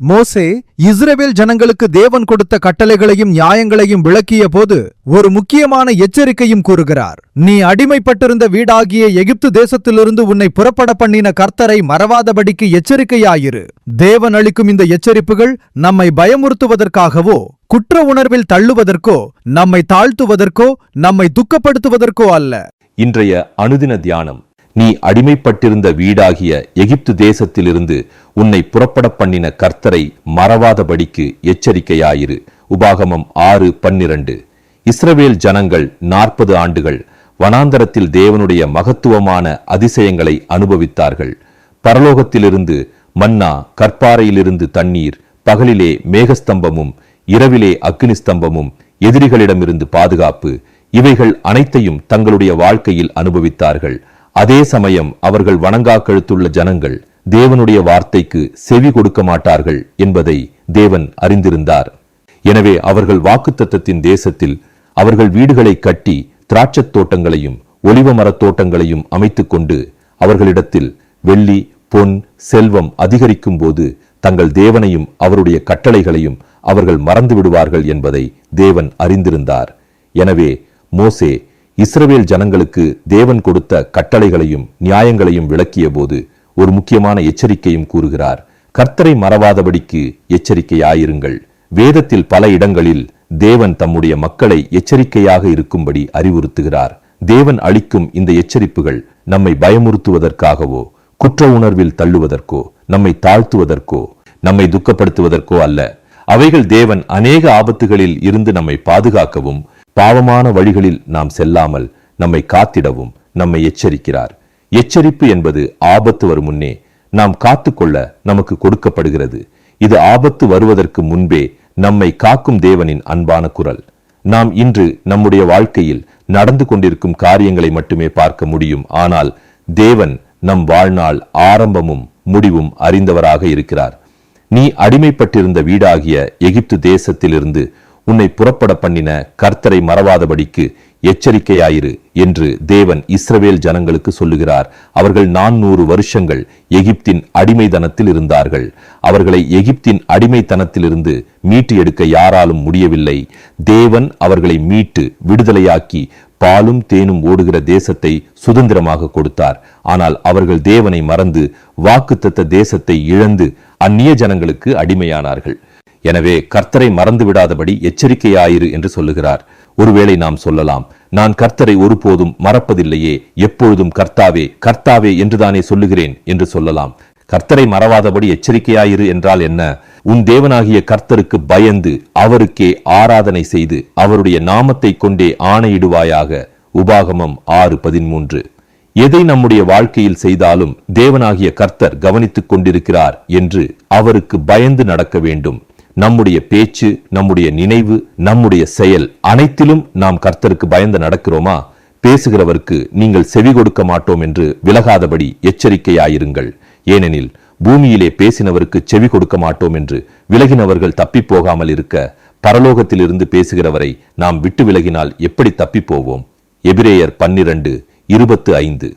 மோசே இஸ்ரவேல் ஜனங்களுக்கு தேவன் கொடுத்த கட்டளைகளையும் நியாயங்களையும் விளக்கிய போது ஒரு முக்கியமான எச்சரிக்கையும் கூறுகிறார். நீ அடிமைப்பட்டிருந்த வீடாகிய எகிப்து தேசத்திலிருந்து உன்னை புறப்பட பண்ணின கர்த்தரை மறவாதபடிக்கு எச்சரிக்கையாயிரு. தேவன் அளிக்கும் இந்த எச்சரிப்புகள் நம்மை பயமுறுத்துவதற்காகவோ குற்ற உணர்வில் தள்ளுவதற்கோ நம்மை தாழ்த்துவதற்கோ நம்மை துக்கப்படுத்துவதற்கோ அல்ல. இன்றைய அனுதின தியானம் நீ அடிமைப்பட்டிருந்த வீடாகிய எகிப்து தேசத்திலிருந்து உன்னை புறப்பட பண்ணின கர்த்தரை மறவாதபடிக்கு எச்சரிக்கையாயிரு. உபாகமம் ஆறு பன்னிரண்டு. இஸ்ரவேல் ஜனங்கள் நாற்பது ஆண்டுகள் வனாந்தரத்தில் தேவனுடைய மகத்துவமான அதிசயங்களை அனுபவித்தார்கள். பரலோகத்திலிருந்து மன்னா கற்பாறையிலிருந்து தண்ணீர் பகலிலே மேகஸ்தம்பமும் இரவிலே அக்னி ஸ்தம்பமும் எதிரிகளிடமிருந்து பாதுகாப்பு இவைகள் அனைத்தையும் தங்களுடைய வாழ்க்கையில் அனுபவித்தார்கள். அதே சமயம் அவர்கள் வணங்கா கழுத்துள்ள ஜனங்கள் தேவனுடைய வார்த்தைக்கு செவி கொடுக்க மாட்டார்கள் என்பதை தேவன் அறிந்திருந்தார். எனவே அவர்கள் வாக்குத்தத்தத்தின் தேசத்தில் அவர்கள் வீடுகளை கட்டி திராட்சத் தோட்டங்களையும் ஒலிவ மரத் தோட்டங்களையும் அமைத்துக் கொண்டு அவர்களிடத்தில் வெள்ளி பொன் செல்வம் அதிகரிக்கும் போது தங்கள் தேவனையும் அவருடைய கட்டளைகளையும் அவர்கள் மறந்து விடுவார்கள் என்பதை தேவன் அறிந்திருந்தார். எனவே மோசே இஸ்ரவேல் ஜனங்களுக்கு தேவன் கொடுத்த கட்டளைகளையும் நியாயங்களையும் விளக்கிய போது ஒரு முக்கியமான எச்சரிக்கையும் கூறுகிறார். கர்த்தரை மறவாதபடிக்கு எச்சரிக்கையாயிருங்கள். வேதத்தில் பல இடங்களில் தேவன் தம்முடைய மக்களை எச்சரிக்கையாக இருக்கும்படி அறிவுறுத்துகிறார். தேவன் அளிக்கும் இந்த எச்சரிப்புகள் நம்மை பயமுறுத்துவதற்காகவோ குற்ற உணர்வில் தள்ளுவதற்கோ நம்மை தாழ்த்துவதற்கோ நம்மை துக்கப்படுத்துவதற்கோ அல்ல. அவைகள் தேவன் அநேக ஆபத்துகளில் இருந்து நம்மை பாதுகாக்கவும் பாவமான வழிகளில் நாம் செல்லாமல் நம்மை காத்திடவும் நம்மை எச்சரிக்கிறார். எச்சரிப்பு என்பது ஆபத்து வரும் முன்னே நாம் காத்துக்கொள்ள நமக்கு கொடுக்கப்படுகிறது. இது ஆபத்து வருவதற்கு முன்பே நம்மை காக்கும் தேவனின் அன்பான குரல். நாம் இன்று நம்முடைய வாழ்க்கையில் நடந்து கொண்டிருக்கும் காரியங்களை மட்டுமே பார்க்க முடியும். ஆனால் தேவன் நம் வாழ்நாள் ஆரம்பமும் முடிவும் அறிந்தவராக இருக்கிறார். நீ அடிமைப்பட்டிருந்த வீடாகிய எகிப்து தேசத்திலிருந்து உன்னை புறப்பட பண்ணின கர்த்தரை மறவாதபடிக்கு எச்சரிக்கையாயிரு என்று தேவன் இஸ்ரவேல் ஜனங்களுக்கு சொல்லுகிறார். அவர்கள் நானூறு வருஷங்கள் எகிப்தின் அடிமைதனத்தில் இருந்தார்கள். அவர்களை எகிப்தின் அடிமைத்தனத்திலிருந்து மீட்டு எடுக்க யாராலும் முடியவில்லை. தேவன் அவர்களை மீட்டு விடுதலையாக்கி பாலும் தேனும் ஓடுகிற தேசத்தை சுதந்திரமாக கொடுத்தார். ஆனால் அவர்கள் தேவனை மறந்து வாக்குத்தத்த தேசத்தை இழந்து அந்நிய ஜனங்களுக்கு அடிமையானார்கள். எனவே கர்த்தரை மறந்து விடாதபடி எச்சரிக்கையாயிரு என்று சொல்லுகிறார். ஒருவேளை நாம் சொல்லலாம் நான் கர்த்தரை ஒருபோதும் மறப்பதில்லையே எப்பொழுதும் கர்த்தாவே கர்த்தாவே என்றுதானே சொல்லுகிறேன் என்று சொல்லலாம். கர்த்தரை மறவாதபடி எச்சரிக்கையாயிரு என்றால் என்ன? உன் தேவனாகிய கர்த்தருக்கு பயந்து அவருக்கே ஆராதனை செய்து அவருடைய நாமத்தை கொண்டே ஆணையிடுவாயாக. உபாகமம் ஆறு பதிமூன்று. எதை நம்முடைய வாழ்க்கையில் செய்தாலும் தேவனாகிய கர்த்தர் கவனித்துக் கொண்டிருக்கிறார் என்று அவருக்கு பயந்து நடக்க வேண்டும். நம்முடைய பேச்சு நம்முடைய நினைவு நம்முடைய செயல் அனைத்திலும் நாம் கர்த்தருக்கு பயந்து நடக்கிறோமா? பேசுகிறவருக்கு நீங்கள் செவி கொடுக்க மாட்டோம் என்று விலகாதபடி எச்சரிக்கையாயிருங்கள். ஏனெனில் பூமியிலே பேசினவருக்கு செவி கொடுக்க மாட்டோம் என்று விலகினவர்கள் தப்பிப்போகாமல் இருக்க பரலோகத்திலிருந்து பேசுகிறவரை நாம் விட்டு விலகினால் எப்படி தப்பிப் போவோம் எபிரேயர் பன்னிரண்டு இருபத்து ஐந்து.